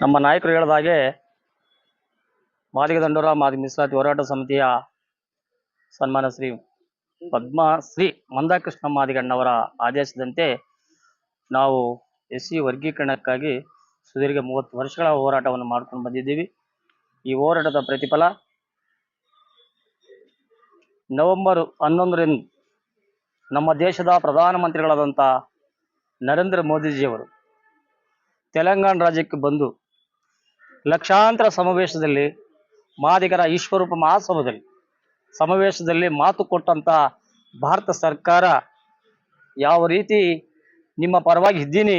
ನಮ್ಮ ನಾಯಕರು ಹೇಳಿದ ಹಾಗೆ ಮಾದಿಗ ದಂಡೋರ ಮಾದಿ ಮೀಸಲಾತಿ ಹೋರಾಟ ಸಮಿತಿಯ ಸನ್ಮಾನ ಶ್ರೀ ಪದ್ಮಶ್ರೀ ಮಂದಾಕೃಷ್ಣ ಮಾದಿಗಣ್ಣವರ ಆದೇಶದಂತೆ ನಾವು ಎಸ್ ಸಿ ವರ್ಗೀಕರಣಕ್ಕಾಗಿ ಸುದೀರ್ಘ ಮೂವತ್ತು ವರ್ಷಗಳ ಹೋರಾಟವನ್ನು ಮಾಡ್ಕೊಂಡು ಬಂದಿದ್ದೀವಿ. ಈ ಹೋರಾಟದ ಪ್ರತಿಫಲ ನವೆಂಬರ್ ಹನ್ನೊಂದರಿಂದ ನಮ್ಮ ದೇಶದ ಪ್ರಧಾನಮಂತ್ರಿಗಳಾದಂಥ ನರೇಂದ್ರ ಮೋದಿಜಿಯವರು ತೆಲಂಗಾಣ ರಾಜ್ಯಕ್ಕೆ ಬಂದು ಲಕ್ಷಾಂತರ ಸಮಾವೇಶದಲ್ಲಿ ಮಾದಿಗರ ಈಶ್ವರೂಪ ಮಹಾಸಭದಲ್ಲಿ ಸಮಾವೇಶದಲ್ಲಿ ಮಾತು ಕೊಟ್ಟಂತ ಭಾರತ ಸರ್ಕಾರ ಯಾವ ರೀತಿ ನಿಮ್ಮ ಪರವಾಗಿ ಇದ್ದೀನಿ,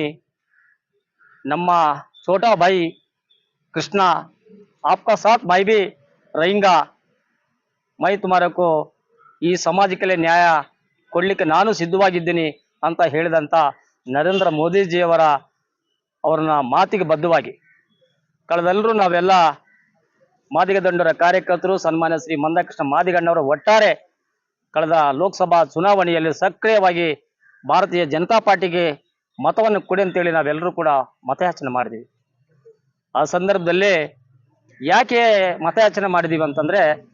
ನಮ್ಮ ಛೋಟಾ ಬಾಯಿ ಕೃಷ್ಣ, ಆಪ್ಕ ಸಾತ್ ಮೈ ಬಿ ರೈಂಗ, ಮೈ ತುಮಾರಕ್ಕೂ ಈ ಸಮಾಜಕ್ಕೆ ನ್ಯಾಯ ಕೊಡ್ಲಿಕ್ಕೆ ನಾನು ಸಿದ್ಧವಾಗಿದ್ದೀನಿ ಅಂತ ಹೇಳಿದಂಥ ನರೇಂದ್ರ ಮೋದಿಜಿಯವರ ಅವ್ರನ್ನ ಮಾತಿಗೆ ಬದ್ಧವಾಗಿ. ಕಳೆದೆಲ್ಲರೂ ನಾವೆಲ್ಲ ಮಾದಿಗ ದಂಡರ ಕಾರ್ಯಕರ್ತರು, ಸನ್ಮಾನ್ಯ ಶ್ರೀ ಮಂದಕೃಷ್ಣ ಮಾದಿಗಣ್ಣವರ ಒಟ್ಟಾರೆ ಕಳೆದ ಲೋಕಸಭಾ ಚುನಾವಣೆಯಲ್ಲಿ ಸಕ್ರಿಯವಾಗಿ ಭಾರತೀಯ ಜನತಾ ಪಾರ್ಟಿಗೆ ಮತವನ್ನು ಕೊಡಿ ಅಂತೇಳಿ ನಾವೆಲ್ಲರೂ ಕೂಡ ಮತಯಾಚನೆ ಮಾಡಿದ್ವಿ. ಆ ಸಂದರ್ಭದಲ್ಲಿ ಯಾಕೆ ಮತಯಾಚನೆ ಮಾಡಿದೀವಿ ಅಂತಂದ್ರೆ,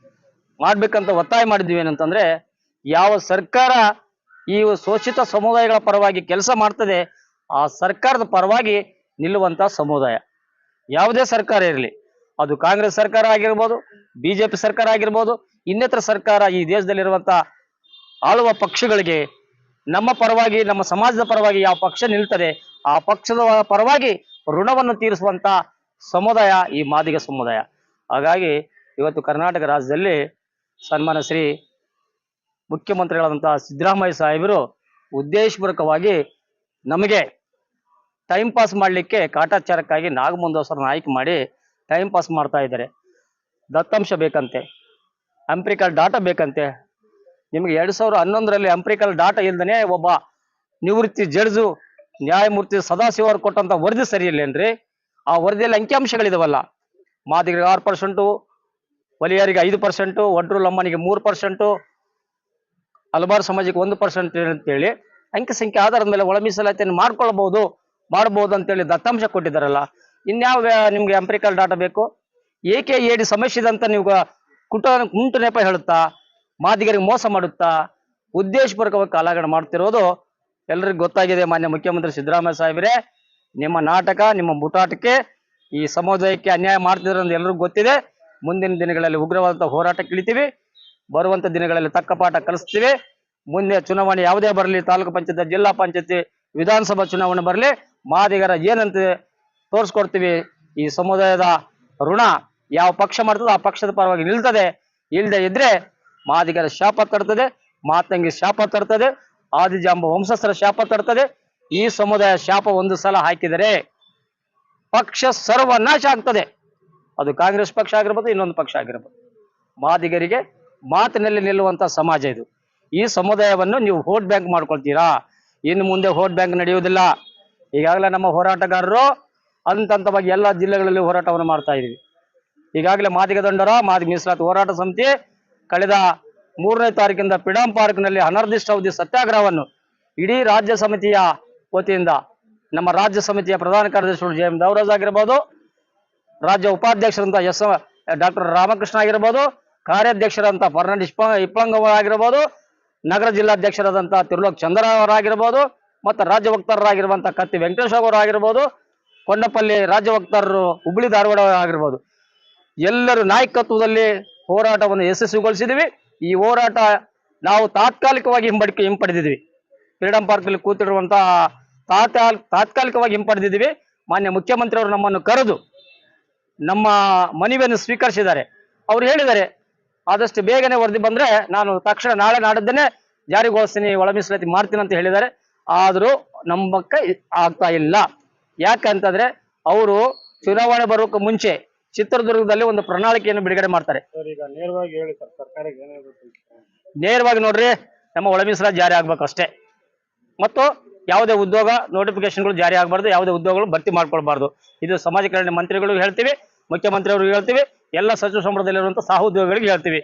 ಮಾಡ್ಬೇಕಂತ ಒತ್ತಾಯ ಮಾಡಿದ್ವಿ ಏನಂತಂದ್ರೆ, ಯಾವ ಸರ್ಕಾರ ಈ ಶೋಷಿತ ಸಮುದಾಯಗಳ ಪರವಾಗಿ ಕೆಲಸ ಮಾಡ್ತದೆ, ಆ ಸರ್ಕಾರದ ಪರವಾಗಿ ನಿಲ್ಲುವಂತ ಸಮುದಾಯ. ಯಾವುದೇ ಸರ್ಕಾರ ಇರಲಿ, ಅದು ಕಾಂಗ್ರೆಸ್ ಸರ್ಕಾರ ಆಗಿರ್ಬೋದು, ಬಿಜೆಪಿ ಸರ್ಕಾರ ಆಗಿರ್ಬೋದು, ಇನ್ನಿತರ ಸರ್ಕಾರ ಈ ದೇಶದಲ್ಲಿರುವಂತ ಆಳುವ ಪಕ್ಷಗಳಿಗೆ ನಮ್ಮ ಪರವಾಗಿ, ನಮ್ಮ ಸಮಾಜದ ಪರವಾಗಿ ಯಾವ ಪಕ್ಷ ನಿಲ್ತದೆ, ಆ ಪಕ್ಷದ ಪರವಾಗಿ ಋಣವನ್ನು ತೀರಿಸುವಂತ ಸಮುದಾಯ ಈ ಮಾದಿಗ ಸಮುದಾಯ. ಹಾಗಾಗಿ ಇವತ್ತು ಕರ್ನಾಟಕ ರಾಜ್ಯದಲ್ಲಿ ಸನ್ಮಾನ ಶ್ರೀ ಮುಖ್ಯಮಂತ್ರಿಗಳಾದಂತಹ ಸಿದ್ದರಾಮಯ್ಯ ಸಾಹೇಬರು ಉದ್ದೇಶಪೂರ್ವಕವಾಗಿ ನಮಗೆ ಟೈಮ್ ಪಾಸ್ ಮಾಡಲಿಕ್ಕೆ ಕಾಟಾಚಾರಕ್ಕಾಗಿ ನಾಗಮಂದೋಸರನ್ನ ಆಯ್ಕೆ ಮಾಡಿ ಟೈಮ್ ಪಾಸ್ ಮಾಡ್ತಾ ಇದ್ದಾರೆ. ದತ್ತಾಂಶ ಬೇಕಂತೆ. ಅಂಪ್ರಿಕಲ್ ಡಾಟಾ ಬೇಕಂತೆ. ನಿಮಗೆ ಎರಡು ಸಾವಿರ ಹನ್ನೊಂದರಲ್ಲಿ ಅಂಪ್ರಿಕಲ್ ಡಾಟಾ ಇಲ್ದೇ ಒಬ್ಬ ನಿವೃತ್ತಿ ಜಡ್ಜು, ನ್ಯಾಯಮೂರ್ತಿ ಸದಾಶಿವ ಅವರು ಕೊಟ್ಟಂತ ವರದಿ ಸರಿ ಇಲ್ಲೇನ್ರಿ ಆ ವರದಿಯಲ್ಲಿ ಅಂಕಿಅಂಶಗಳಿದಾವಲ್ಲ. ಮಾದಿಗರಿಗೆ ಆರು ಪರ್ಸೆಂಟು ವಲಿಯರಿಗೆ ಐದು ಪರ್ಸೆಂಟು ಒಡ್ರು ಲಮ್ಮನಿಗೆ ಮೂರು ಪರ್ಸೆಂಟು ಹಲವಾರು ಸಮಾಜಕ್ಕೆ ಒಂದು ಪರ್ಸೆಂಟ್ ಅಂತೇಳಿ ಅಂಕಿ ಸಂಖ್ಯೆ ಆಧಾರದ ಮೇಲೆ ಒಳ ಮೀಸಲಾತಿಯನ್ನು ಮಾಡ್ಕೊಳ್ಬಹುದು. ಮಾಡಬಹುದು ಅಂತೇಳಿ ದತ್ತಾಂಶ ಕೊಟ್ಟಿದ್ದಾರಲ್ಲ, ಇನ್ಯಾವ ನಿಮ್ಗೆ ಎಂಪ್ರಿಕಲ್ ಡಾಟಾ ಬೇಕು? ಏಕೆ ಏಡಿ ಸಮಸ್ಯೆ ಅಂತ ನೀವು ಕುಟ, ಕುಂಟು ನೆಪ ಹೇಳುತ್ತಾ? ಮಾದಿಗರಿಗೆ ಮೋಸ ಮಾಡುತ್ತಾ? ಉದ್ದೇಶಪೂರ್ವಕವಾಗಿ ಕಾಲಾಗಣ ಮಾಡ್ತಿರೋದು ಎಲ್ರಿಗೂ ಗೊತ್ತಾಗಿದೆ ಮಾನ್ಯ ಮುಖ್ಯಮಂತ್ರಿ ಸಿದ್ದರಾಮಯ್ಯ ಸಾಹೇಬ್ರೆ. ನಿಮ್ಮ ನಾಟಕ, ನಿಮ್ಮ ಮುಟಾಟಕ್ಕೆ ಈ ಸಮುದಾಯಕ್ಕೆ ಅನ್ಯಾಯ ಮಾಡ್ತಿದ್ರು ಅಂತ ಎಲ್ರಿಗೂ ಗೊತ್ತಿದೆ. ಮುಂದಿನ ದಿನಗಳಲ್ಲಿ ಉಗ್ರವಾದಂಥ ಹೋರಾಟಕ್ಕೆ ಇಳಿತೀವಿ. ಬರುವಂತ ದಿನಗಳಲ್ಲಿ ತಕ್ಕ ಪಾಠ ಕಲಿಸ್ತೀವಿ. ಮುಂದೆ ಚುನಾವಣೆ ಯಾವುದೇ ಬರಲಿ, ತಾಲೂಕು ಪಂಚಾಯತ್, ಜಿಲ್ಲಾ ಪಂಚಾಯತಿ, ವಿಧಾನಸಭಾ ಚುನಾವಣೆ ಬರಲಿ ಮಾದಿಗರ ಏನಂತ ತೋರಿಸ್ಕೊಡ್ತೀವಿ, ಈ ಸಮುದಾಯದ ಋಣ ಯಾವ ಪಕ್ಷ ಮಾಡ್ತದೋ ಆ ಪಕ್ಷದ ಪರವಾಗಿ ನಿಲ್ತದೆ. ಇಲ್ಲದೆ ಇದ್ರೆ ಮಾದಿಗರ ಶಾಪ ತರ್ತದೆ, ಮಾತಂಗಿ ಶಾಪ ತರ್ತದೆ, ಆದಿಜಾಂಬ ವಂಶಸ್ಥರ ಶಾಪ ತರ್ತದೆ. ಈ ಸಮುದಾಯ ಶಾಪ ಒಂದು ಸಲ ಹಾಕಿದರೆ ಪಕ್ಷ ಸರ್ವನಾಶ ಆಗ್ತದೆ. ಅದು ಕಾಂಗ್ರೆಸ್ ಪಕ್ಷ ಆಗಿರ್ಬೋದು, ಇನ್ನೊಂದು ಪಕ್ಷ ಆಗಿರ್ಬೋದು. ಮಾದಿಗರಿಗೆ ಮಾತಿನಲ್ಲಿ ನಿಲ್ಲುವಂತ ಸಮಾಜ ಇದು. ಈ ಸಮುದಾಯವನ್ನು ನೀವು ಹೋಟ್ ಬ್ಯಾಂಕ್ ಮಾಡ್ಕೊಳ್ತೀರಾ? ಇನ್ನು ಮುಂದೆ ವೋಟ್ ಬ್ಯಾಂಕ್ ನಡೆಯುವುದಿಲ್ಲ. ಈಗಾಗಲೇ ನಮ್ಮ ಹೋರಾಟಗಾರರು ಹಂತ ಹಂತವಾಗಿ ಎಲ್ಲ ಜಿಲ್ಲೆಗಳಲ್ಲಿ ಹೋರಾಟವನ್ನು ಮಾಡ್ತಾ ಇದ್ದೀವಿ. ಈಗಾಗಲೇ ಮಾದಿಗ ದಂಡರ ಮಾದಿ ಮೀಸಲಾತಿ ಹೋರಾಟ ಸಮಿತಿ ಕಳೆದ ಮೂರನೇ ತಾರೀಕಿಂದ ಪಿಡಾಂ ಪಾರ್ಕ್ನಲ್ಲಿ ಅನರ್ಧಿಷ್ಟ ಅವಧಿ ಸತ್ಯಾಗ್ರಹವನ್ನು ಇಡೀ ರಾಜ್ಯ ಸಮಿತಿಯ ವತಿಯಿಂದ, ನಮ್ಮ ರಾಜ್ಯ ಸಮಿತಿಯ ಪ್ರಧಾನ ಕಾರ್ಯದರ್ಶಿಗಳು ಜೆ ಎಂ ದೇವರಾಜ್ ಆಗಿರ್ಬೋದು, ರಾಜ್ಯ ಉಪಾಧ್ಯಕ್ಷರಂತ ಎಸ್ ಡಾಕ್ಟರ್ ರಾಮಕೃಷ್ಣ ಆಗಿರ್ಬೋದು, ಕಾರ್ಯಾಧ್ಯಕ್ಷರಂತ ಫರ್ನಾಂಡಿಸ್ ಇಪ್ಪಂಗ ಆಗಿರ್ಬೋದು, ನಗರ ಜಿಲ್ಲಾಧ್ಯಕ್ಷರಾದಂಥ ತಿರುಲೋಕ್ ಚಂದ್ರ ಅವರಾಗಿರ್ಬೋದು ಮತ್ತು ರಾಜ್ಯ ವಕ್ತಾರರಾಗಿರುವಂಥ ಕತ್ತಿ ವೆಂಕಟೇಶ್ ಅವರು ಆಗಿರ್ಬೋದು, ಕೊಂಡಪಲ್ಲಿ ರಾಜ್ಯ ವಕ್ತಾರರು ಹುಬ್ಬಳ್ಳಿ ಧಾರವಾಡ ಆಗಿರ್ಬೋದು. ಎಲ್ಲರೂ ನಾಯಕತ್ವದಲ್ಲಿ ಹೋರಾಟವನ್ನು ಯಶಸ್ವಿಗೊಳಿಸಿದ್ವಿ. ಈ ಹೋರಾಟ ನಾವು ತಾತ್ಕಾಲಿಕವಾಗಿ ಹಿಂಪಡಿಕೆ ಹಿಂಪಡೆದಿದ್ವಿ. ಫ್ರೀಡಂ ಪಾರ್ಕಲ್ಲಿ ಕೂತಿರುವಂತಹ ತಾತ್ಕಾಲ್ ತಾತ್ಕಾಲಿಕವಾಗಿ ಹಿಂಪಡೆದಿದ್ದೀವಿ ಮಾನ್ಯ ಮುಖ್ಯಮಂತ್ರಿಯವರು ನಮ್ಮನ್ನು ಕರೆದು ನಮ್ಮ ಮನವಿಯನ್ನು ಸ್ವೀಕರಿಸಿದ್ದಾರೆ. ಅವರು ಹೇಳಿದ್ದಾರೆ, ಆದಷ್ಟು ಬೇಗನೆ ವರದಿ ಬಂದ್ರೆ ನಾನು ತಕ್ಷಣ ನಾಳೆ ನಾಡಿದ್ದೇನೆ ಜಾರಿಗೊಳಿಸ್ತೀನಿ ಒಳ ಮಾಡ್ತೀನಿ ಅಂತ ಹೇಳಿದ್ದಾರೆ. ಆದರೂ ನಂಬಕ್ಕೆ ಆಗ್ತಾ ಇಲ್ಲ. ಯಾಕಂತಂದ್ರೆ ಅವರು ಚುನಾವಣೆ ಬರೋಕೆ ಮುಂಚೆ ಚಿತ್ರದುರ್ಗದಲ್ಲಿ ಒಂದು ಪ್ರಣಾಳಿಕೆಯನ್ನು ಬಿಡುಗಡೆ ಮಾಡ್ತಾರೆ. ಈಗ ನೇರವಾಗಿ ಹೇಳಿ ಸರ್ ಸರ್ಕಾರಕ್ಕೆ ಏನ್ ಹೇಳ್ಬೇಕು ನೇರವಾಗಿ ನೋಡ್ರಿ ನಮ್ಮ ಒಳ ಮೀಸಲಾತಿ ಜಾರಿ ಆಗ್ಬೇಕು ಅಷ್ಟೇ. ಮತ್ತು ಯಾವುದೇ ಉದ್ಯೋಗ ನೋಟಿಫಿಕೇಶನ್ಗಳು ಜಾರಿ ಆಗಬಾರ್ದು ಯಾವುದೇ ಉದ್ಯೋಗಗಳು ಭರ್ತಿ ಮಾಡ್ಕೊಳ್ಬಾರ್ದು. ಇದು ಸಮಾಜ ಕಲ್ಯಾಣ ಮಂತ್ರಿಗಳು ಹೇಳ್ತೀವಿ ಮುಖ್ಯಮಂತ್ರಿಯವ್ರಿಗೆ ಹೇಳ್ತೀವಿ ಎಲ್ಲ ಸಚಿವ ಸಂಪುಟದಲ್ಲಿರುವಂಥ ಸಹ ಉದ್ಯೋಗಗಳಿಗೆ ಹೇಳ್ತೀವಿ.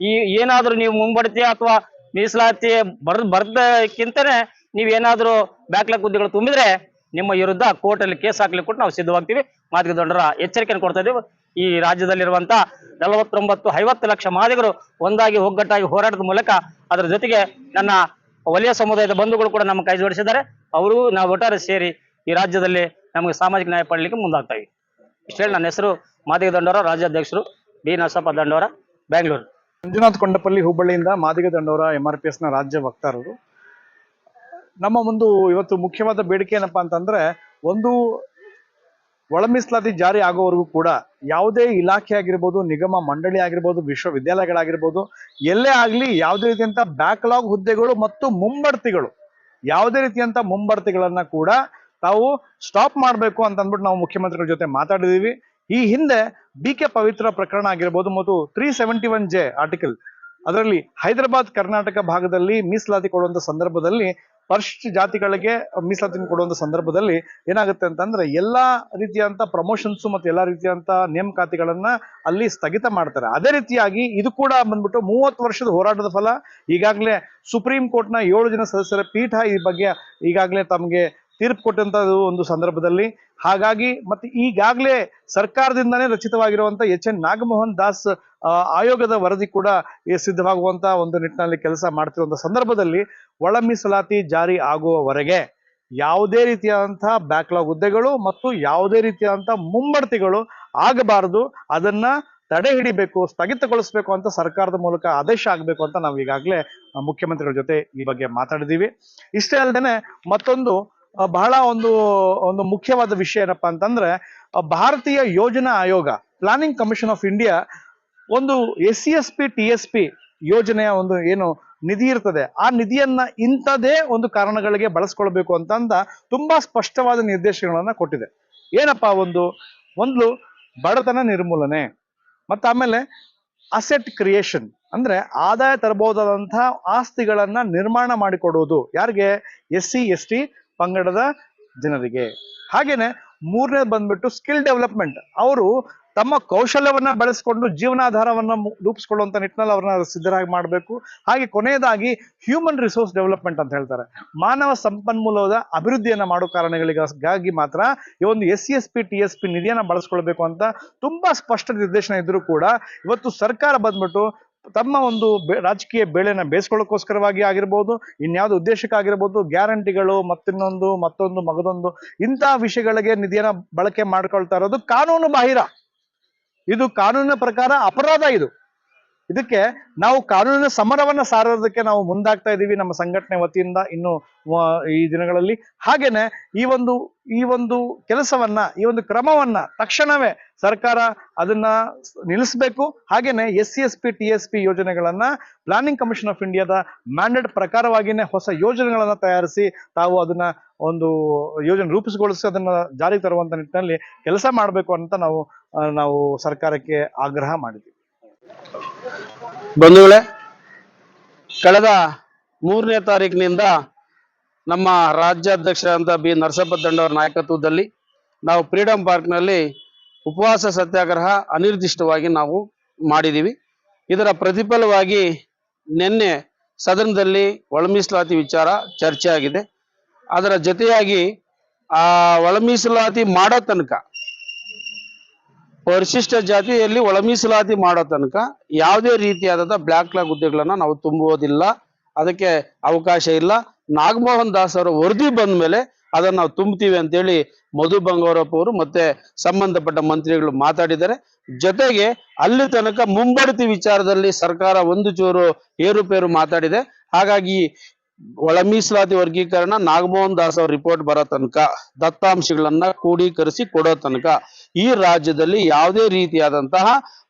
ಈ ಏನಾದರೂ ನೀವು ಮುಂಬಡ್ತಿ ಅಥವಾ ಮೀಸಲಾತಿ ಬರ್ ಬರ್ದಕ್ಕಿಂತನೇ ನೀವು ಏನಾದರೂ ಬ್ಯಾಕ್ಲಾಗ್ ಹುದ್ದೆಗಳು ತುಂಬಿದ್ರೆ ನಿಮ್ಮ ವಿರುದ್ಧ ಕೋರ್ಟಲ್ಲಿ ಕೇಸ್ ಹಾಕ್ಲಿಕ್ಕೆ ಕೊಟ್ಟು ನಾವು ಸಿದ್ಧವಾಗ್ತೀವಿ. ಮಾದಿಗ ದೊಡ್ಡರ ಎಚ್ಚರಿಕೆಯನ್ನು ಕೊಡ್ತಾ ಈ ರಾಜ್ಯದಲ್ಲಿರುವಂತ ನಲವತ್ತೊಂಬತ್ತು, ಐವತ್ತು ಲಕ್ಷ ಮಾದಿಗರು ಒಂದಾಗಿ ಒಗ್ಗಟ್ಟಾಗಿ ಹೋರಾಟದ ಮೂಲಕ ಅದರ ಜೊತೆಗೆ ನನ್ನ ವಲಯ ಸಮುದಾಯದ ಬಂಧುಗಳು ಕೂಡ ನಮ್ಮ ಕೈ ಜೋಡಿಸಿದ್ದಾರೆ. ಅವರು ನಾವು ಒಟ್ಟಾರೆ ಸೇರಿ ಈ ರಾಜ್ಯದಲ್ಲಿ ನಮಗೆ ಸಾಮಾಜಿಕ ನ್ಯಾಯ ಪಡಲಿಕ್ಕೆ ಮುಂದಾಗ್ತಾ ಇವೆ ಇಷ್ಟು ಹೇಳಿ ನನ್ನ ಹೆಸರು ಮಾದಿಗ ದಂಡೋರ, ರಾಜ್ಯಾಧ್ಯಕ್ಷರು ಬಿ ನರಸಪ್ಪ ದಂಡೋರ ಬೆಂಗಳೂರು ಮಂಜುನಾಥ್ ಕೊಂಡಪಲ್ಲಿ ಹುಬ್ಬಳ್ಳಿಯಿಂದ ಮಾದಿಗ ದಂಡೋರ ಎಂಆರ್ಪಿಎಸ್ನ ರಾಜ್ಯ ವಕ್ತಾರರು. ನಮ್ಮ ಒಂದು ಇವತ್ತು ಮುಖ್ಯವಾದ ಬೇಡಿಕೆ ಏನಪ್ಪಾ ಅಂತಂದ್ರೆ ಒಂದು ಒಳ ಮೀಸಲಾತಿ ಜಾರಿ ಆಗೋವರೆಗೂ ಕೂಡ ಯಾವುದೇ ಇಲಾಖೆ ಆಗಿರ್ಬೋದು, ನಿಗಮ ಮಂಡಳಿ ಆಗಿರ್ಬೋದು, ವಿಶ್ವವಿದ್ಯಾಲಯಗಳಾಗಿರ್ಬೋದು, ಎಲ್ಲೇ ಆಗ್ಲಿ ಯಾವುದೇ ರೀತಿಯಂತ ಬ್ಯಾಕ್ಲಾಗ್ ಹುದ್ದೆಗಳು ಮತ್ತು ಮುಂಬಡ್ತಿಗಳು, ಯಾವುದೇ ರೀತಿಯಂತ ಮುಂಬಡ್ತಿಗಳನ್ನ ಕೂಡ ತಾವು ಸ್ಟಾಪ್ ಮಾಡಬೇಕು ಅಂತ ಅಂದ್ಬಿಟ್ಟು ನಾವು ಮುಖ್ಯಮಂತ್ರಿಗಳ ಜೊತೆ ಮಾತಾಡಿದೀವಿ. ಈ ಹಿಂದೆ ಬಿ ಕೆ ಪವಿತ್ರ ಪ್ರಕರಣ ಆಗಿರ್ಬೋದು ಮತ್ತು three seventy one J article ಅದರಲ್ಲಿ ಹೈದರಾಬಾದ್ ಕರ್ನಾಟಕ ಭಾಗದಲ್ಲಿ ಮೀಸಲಾತಿ ಕೊಡುವಂತ ಸಂದರ್ಭದಲ್ಲಿ ಪರಿಶಿಷ್ಟ ಜಾತಿಗಳಿಗೆ ಮೀಸಲಾತಿ ಕೊಡುವಂತ ಸಂದರ್ಭದಲ್ಲಿ ಏನಾಗುತ್ತೆ ಅಂತಂದ್ರೆ ಎಲ್ಲಾ ರೀತಿಯಂತ ಪ್ರಮೋಷನ್ಸ್ ಮತ್ತು ಎಲ್ಲಾ ರೀತಿಯಂತ ನೇಮಕಾತಿಗಳನ್ನ ಅಲ್ಲಿ ಸ್ಥಗಿತ ಮಾಡ್ತಾರೆ. ಅದೇ ರೀತಿಯಾಗಿ ಇದು ಕೂಡ ಬಂದ್ಬಿಟ್ಟು ಮೂವತ್ತು ವರ್ಷದ ಹೋರಾಟದ ಫಲ. ಈಗಾಗಲೇ ಸುಪ್ರೀಂ ಕೋರ್ಟ್ನ ಏಳು ಜನ ಸದಸ್ಯರ ಪೀಠ ಈ ಬಗ್ಗೆ ಈಗಾಗಲೇ ತಮಗೆ ತೀರ್ಪು ಕೊಟ್ಟಂತದ್ದು ಒಂದು ಸಂದರ್ಭದಲ್ಲಿ. ಹಾಗಾಗಿ ಮತ್ತೆ ಈಗಾಗಲೇ ಸರ್ಕಾರದಿಂದಾನೇ ರಚಿತವಾಗಿರುವಂತ ಎಚ್ ಎನ್ ನಾಗಮೋಹನ್ ದಾಸ್ ಆಯೋಗದ ವರದಿ ಕೂಡ ಸಿದ್ಧವಾಗುವಂತ ಒಂದು ನಿಟ್ಟಿನಲ್ಲಿ ಕೆಲಸ ಮಾಡ್ತಿರುವಂತ ಸಂದರ್ಭದಲ್ಲಿ ಒಳ ಮೀಸಲಾತಿ ಜಾರಿ ಆಗುವವರೆಗೆ ಯಾವುದೇ ರೀತಿಯಾದಂತಹ ಬ್ಯಾಕ್ಲಾಗ್ ಹುದ್ದೆಗಳು ಮತ್ತು ಯಾವುದೇ ರೀತಿಯಾದಂತಹ ಮುಂಬಡ್ತಿಗಳು ಆಗಬಾರದು. ಅದನ್ನ ತಡೆ ಹಿಡಿಬೇಕು, ಸ್ಥಗಿತಗೊಳಿಸಬೇಕು ಅಂತ ಸರ್ಕಾರದ ಮೂಲಕ ಆದೇಶ ಆಗಬೇಕು ಅಂತ ನಾವು ಈಗಾಗಲೇ ಮುಖ್ಯಮಂತ್ರಿಗಳ ಜೊತೆ ಈ ಬಗ್ಗೆ ಮಾತಾಡಿದೀವಿ ಇಷ್ಟೇ ಅಲ್ಲದೆ ಮತ್ತೊಂದು ಬಹಳ ಒಂದು ಒಂದು ಮುಖ್ಯವಾದ ವಿಷಯ ಏನಪ್ಪಾ ಅಂತಂದ್ರೆ ಭಾರತೀಯ ಯೋಜನಾ ಆಯೋಗ, ಪ್ಲಾನಿಂಗ್ ಕಮಿಷನ್ ಆಫ್ ಇಂಡಿಯಾ ಒಂದು S C S P, T S P ಯೋಜನೆಯ ಒಂದು ಏನು ನಿಧಿ ಇರ್ತದೆ. ಆ ನಿಧಿಯನ್ನ ಇಂಥದೇ ಒಂದು ಕಾರಣಗಳಿಗೆ ಬಳಸ್ಕೊಳ್ಬೇಕು ಅಂತಂದ ತುಂಬಾ ಸ್ಪಷ್ಟವಾದ ನಿರ್ದೇಶನಗಳನ್ನ ಕೊಟ್ಟಿದೆ. ಏನಪ್ಪಾ ಒಂದು? ಒಂದು ಬಡತನ ನಿರ್ಮೂಲನೆ, ಮತ್ತು ಆಮೇಲೆ ಅಸೆಟ್ ಕ್ರಿಯೇಷನ್ ಅಂದ್ರೆ ಆದಾಯ ತರಬಹುದಾದಂತಹ ಆಸ್ತಿಗಳನ್ನ ನಿರ್ಮಾಣ ಮಾಡಿಕೊಡುವುದು ಯಾರಿಗೆ? ಎಸ್ ಸಿ, ಎಸ್ ಟಿ ಪಂಗಡದ ಜನರಿಗೆ. ಹಾಗೇನೆ ಮೂರನೇ ಬಂದ್ಬಿಟ್ಟು ಸ್ಕಿಲ್ ಡೆವಲಪ್ಮೆಂಟ್ ಅವರು ತಮ್ಮ ಕೌಶಲ್ಯವನ್ನ ಬಳಸಿಕೊಂಡು ಜೀವನಾಧಾರವನ್ನ ರೂಪಿಸ್ಕೊಳ್ಳುವಂತ ನಿಟ್ಟಿನಲ್ಲಿ ಅವ್ರನ್ನ ಸಿದ್ಧರಾಗಿ ಮಾಡಬೇಕು. ಹಾಗೆ ಕೊನೆಯದಾಗಿ ಹ್ಯೂಮನ್ ರಿಸೋರ್ಸ್ ಡೆವಲಪ್ಮೆಂಟ್ ಅಂತ ಹೇಳ್ತಾರೆ. ಮಾನವ ಸಂಪನ್ಮೂಲದ ಅಭಿವೃದ್ಧಿಯನ್ನ ಮಾಡೋ ಕಾರಣಗಳಿಗಾಗಿ ಮಾತ್ರ ಈ ಒಂದು S C S P T S P ನಿಧಿಯನ್ನ ಬಳಸ್ಕೊಳ್ಬೇಕು ಅಂತ ತುಂಬಾ ಸ್ಪಷ್ಟ ನಿರ್ದೇಶನ ಇದ್ರೂ ಕೂಡ ಇವತ್ತು ಸರ್ಕಾರ ಬಂದ್ಬಿಟ್ಟು ತಮ್ಮ ಒಂದು ರಾಜಕೀಯ ಬೆಳೆನ ಬೇಯಿಸ್ಕೊಳ್ಳೋಕ್ಕೋಸ್ಕರವಾಗಿ ಆಗಿರ್ಬೋದು, ಇನ್ಯಾವುದೋ ಉದ್ದೇಶಕ್ಕಾಗಿರ್ಬೋದು, ಗ್ಯಾರಂಟಿಗಳು ಮತ್ತಿನ್ನೊಂದು, ಮತ್ತೊಂದು, ಮಗದೊಂದು, ಇಂತಹ ವಿಷಯಗಳಿಗೆ ನಿಧಿಯನ್ನ ಬಳಕೆ ಮಾಡ್ಕೊಳ್ತಾ ಇರೋದು ಕಾನೂನು ಬಾಹಿರ. ಇದು ಕಾನೂನಿನ ಪ್ರಕಾರ ಅಪರಾಧ ಇದು. ಇದಕ್ಕೆ ನಾವು ಕಾನೂನಿನ ಸಮರವನ್ನ ಸಾರೋದಕ್ಕೆ ನಾವು ಮುಂದಾಗ್ತಾ ಇದ್ದೀವಿ ನಮ್ಮ ಸಂಘಟನೆ ವತಿಯಿಂದ ಇನ್ನು ಈ ದಿನಗಳಲ್ಲಿ. ಹಾಗೇನೆ ಈ ಒಂದು ಈ ಒಂದು ಕೆಲಸವನ್ನ, ಈ ಒಂದು ಕ್ರಮವನ್ನ ತಕ್ಷಣವೇ ಸರ್ಕಾರ ಅದನ್ನ ನಿಲ್ಲಿಸಬೇಕು. ಹಾಗೇನೆ S C S P T S P ಯೋಜನೆಗಳನ್ನ ಪ್ಲಾನಿಂಗ್ ಕಮಿಷನ್ ಆಫ್ ಇಂಡಿಯಾದ ಮ್ಯಾಂಡೇಟ್ ಪ್ರಕಾರವಾಗಿನೇ ಹೊಸ ಯೋಜನೆಗಳನ್ನ ತಯಾರಿಸಿ ತಾವು ಅದನ್ನ ಒಂದು ಯೋಜನೆ ರೂಪಿಸಿಗೊಳಿಸಿ ಅದನ್ನ ಜಾರಿಗೆ ತರುವಂತ ನಿಟ್ಟಿನಲ್ಲಿ ಕೆಲಸ ಮಾಡಬೇಕು ಅಂತ ನಾವು ನಾವು ಸರ್ಕಾರಕ್ಕೆ ಆಗ್ರಹ ಮಾಡಿದ್ವಿ. ಬಂಧುಗಳೇ, ಕಳೆದ ಮೂರನೇ ತಾರೀಕಿನಿಂದ ನಮ್ಮ ರಾಜ್ಯಾಧ್ಯಕ್ಷರಾದಂಥ ಬಿ. ನರಸಪ್ಪ ದಂಡವರ ನಾಯಕತ್ವದಲ್ಲಿ ನಾವು ಫ್ರೀಡಂ ಪಾರ್ಕ್ನಲ್ಲಿ ಉಪವಾಸ ಸತ್ಯಾಗ್ರಹ ಅನಿರ್ದಿಷ್ಟವಾಗಿ ನಾವು ಮಾಡಿದ್ದೀವಿ. ಇದರ ಪ್ರತಿಫಲವಾಗಿ ನಿನ್ನೆ ಸದನದಲ್ಲಿ ಒಳಮೀಸಲಾತಿ ವಿಚಾರ ಚರ್ಚೆ ಆಗಿದೆ ಅದರ ಜೊತೆಯಾಗಿ ಆ ಒಳಮೀಸಲಾತಿ ಮಾಡೋ ತನಕ ಪರಿಶಿಷ್ಟ ಜಾತಿಯಲ್ಲಿ ಒಳ ಮೀಸಲಾತಿ ಮಾಡೋ ತನಕ ಯಾವುದೇ ರೀತಿಯಾದಂಥ ಬ್ಲ್ಯಾಕ್ ಲಾಗ್ ಹುದ್ದೆಗಳನ್ನ ನಾವು ತುಂಬುವುದಿಲ್ಲ. ಅದಕ್ಕೆ ಅವಕಾಶ ಇಲ್ಲ. ನಾಗಮೋಹನ್ ದಾಸ್ ಅವರು ವರದಿ ಬಂದ ಮೇಲೆ ಅದನ್ನು ನಾವು ತುಂಬ್ತೀವಿ ಅಂತೇಳಿ ಮಧು ಬಂಗಾರಪ್ಪ ಅವರು ಮತ್ತೆ ಸಂಬಂಧಪಟ್ಟ ಮಂತ್ರಿಗಳು ಮಾತಾಡಿದ್ದಾರೆ. ಜೊತೆಗೆ ಅಲ್ಲಿ ತನಕ ಮುಂಬಡ್ತಿ ವಿಚಾರದಲ್ಲಿ ಸರ್ಕಾರ ಒಂದು ಚೂರು ಏರುಪೇರು ಮಾತಾಡಿದೆ. ಹಾಗಾಗಿ ಒಳ ಮೀಸಲಾತಿ ವರ್ಗೀಕರಣ ನಾಗಮೋಹನ್ ದಾಸ್ ಅವ್ರ ರಿಪೋರ್ಟ್ ಬರೋ ತನಕ, ದತ್ತಾಂಶಗಳನ್ನ ಕ್ರೋಢೀಕರಿಸಿ ಕೊಡೋ ತನಕ ಈ ರಾಜ್ಯದಲ್ಲಿ ಯಾವುದೇ ರೀತಿಯಾದಂತಹ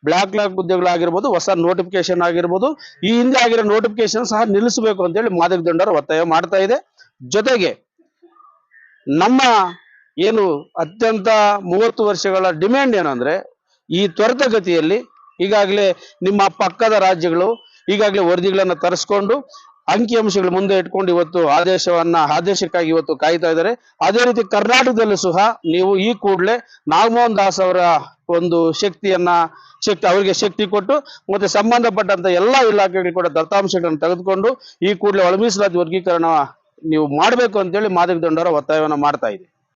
ಬ್ಲಾಕ್ ಲಾಕ್ ಹುದ್ದೆಗಳಾಗಿರ್ಬೋದು, ಹೊಸ ನೋಟಿಫಿಕೇಶನ್ ಆಗಿರ್ಬೋದು, ಈ ಹಿಂದೆ ಆಗಿರೋ ನೋಟಿಫಿಕೇಶನ್ ಸಹ ನಿಲ್ಲಿಸಬೇಕು ಅಂತೇಳಿ ಮಾದಕ ದಂಡರು ಒತ್ತಾಯ ಮಾಡ್ತಾ ಇದೆ. ಜೊತೆಗೆ ನಮ್ಮ ಏನು ಅತ್ಯಂತ ಮೂವತ್ತು ವರ್ಷಗಳ ಡಿಮ್ಯಾಂಡ್ ಏನಂದ್ರೆ, ಈ ತ್ವರಿತಗತಿಯಲ್ಲಿ ಈಗಾಗಲೇ ನಿಮ್ಮ ಪಕ್ಕದ ರಾಜ್ಯಗಳು ಈಗಾಗಲೇ ವರದಿಗಳನ್ನು ತರಿಸ್ಕೊಂಡು ಅಂಕಿಅಂಶಗಳ ಮುಂದೆ ಇಟ್ಕೊಂಡು ಇವತ್ತು ಆದೇಶವನ್ನ, ಆದೇಶಕ್ಕಾಗಿ ಇವತ್ತು ಕಾಯ್ತಾ ಇದ್ದಾರೆ. ಅದೇ ರೀತಿ ಕರ್ನಾಟಕದಲ್ಲೂ ಸಹ ನೀವು ಈ ಕೂಡಲೇ ನಾಗಮೋಹನ್ ದಾಸ್ ಅವರ ಒಂದು ಶಕ್ತಿಯನ್ನ, ಶಕ್ತಿ, ಅವರಿಗೆ ಶಕ್ತಿ ಕೊಟ್ಟು, ಮತ್ತೆ ಸಂಬಂಧಪಟ್ಟಂತ ಎಲ್ಲಾ ಇಲಾಖೆಗಳಿಗೆ ಕೂಡ ದತ್ತಾಂಶಗಳನ್ನು ತೆಗೆದುಕೊಂಡು ಈ ಕೂಡಲೇ ಒಳಮೀಸಲಾತಿ ವರ್ಗೀಕರಣ ನೀವು ಮಾಡಬೇಕು ಅಂತೇಳಿ ಮಾದಕ ದಂಡರ ಒತ್ತಾಯವನ್ನ ಮಾಡ್ತಾ ಇದೆ